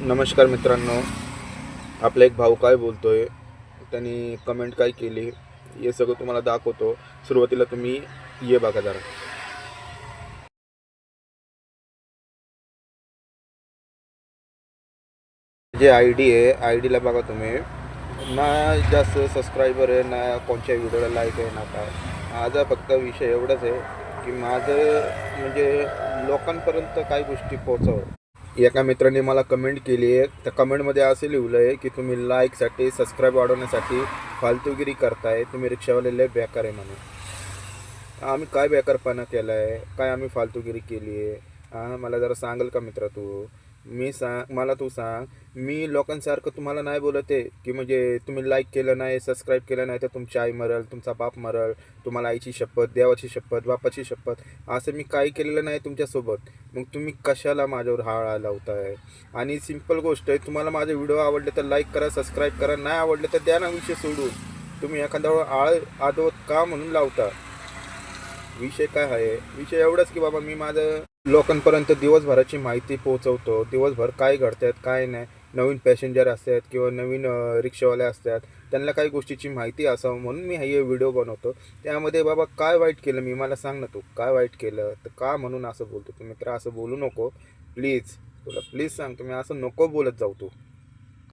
नमस्कार मित्रांनो. आपला एक भाऊ काय बोलतो आहे त्यांनी कमेंट काय केली? हे सगळं तुम्हाला दाखवतो. सुरुवातीला तुम्ही ये बघा जरा. जे आय डी आहे आय डीला बघा तुम्ही. ना जास्त सबस्क्रायबर आहे ना कोणत्या व्हिडिओला लाईक आहे ना काय. माझा फक्त विषय एवढाच आहे की माझं म्हणजे लोकांपर्यंत काही गोष्टी पोचावं एका मित्राने मला कमेंट केली आहे. त्या कमेंटमध्ये असं लिहिलं आहे की तुम्ही लाईकसाठी सबस्क्राईब वाढवण्यासाठी फालतूगिरी करताय. तुम्ही रिक्षावाले लय बेकार आहे म्हणून आम्ही काय बेकारपणा केला आहे काय आम्ही फालतूगिरी केली आहे हां मला जरा सांगाल का मित्रा तू? मी सांग मला तू सांग. मी लोकांसारखं तुम्हाला नाही बोलत आहे की म्हणजे तुम्ही लाईक केलं नाही सबस्क्राईब केलं नाही तर तुमची आई मरल तुमचा बाप मरल तुम्हाला आईची शपथ देवाची शपथ बापाची शपथ असं मी काही केलेलं नाही तुमच्यासोबत. मग तुम्ही कशाला माझ्यावर हाळा लावताय? आणि सिंपल गोष्ट आहे तुम्हाला माझे व्हिडिओ आवडले तर लाईक करा सबस्क्राईब करा नाही आवडले तर द्या ना विषय सोडून. तुम्ही एखाद्यावर आळ आदवत का म्हणून लावता? विषय काय आहे? विषय एवढाच की बाबा मी माझं लोकांपर्यंत दिवसभराची माहिती पोहोचवतो. दिवसभर काय घडतात काय नाही. नवीन पॅसेंजर असतात किंवा नवीन रिक्षावाले असतात. त्यांना काही गोष्टीची माहिती असावं म्हणून मी हे व्हिडिओ बनवतो. त्यामध्ये बाबा काय वाईट केलं? मी मला सांग ना तू. काय वाईट केलं? तर का म्हणून असं बोलतो? तू मित्र असं बोलू नको. प्लीज तुला प्लीज सांग तुम्ही असं नको बोलत जाऊ तू.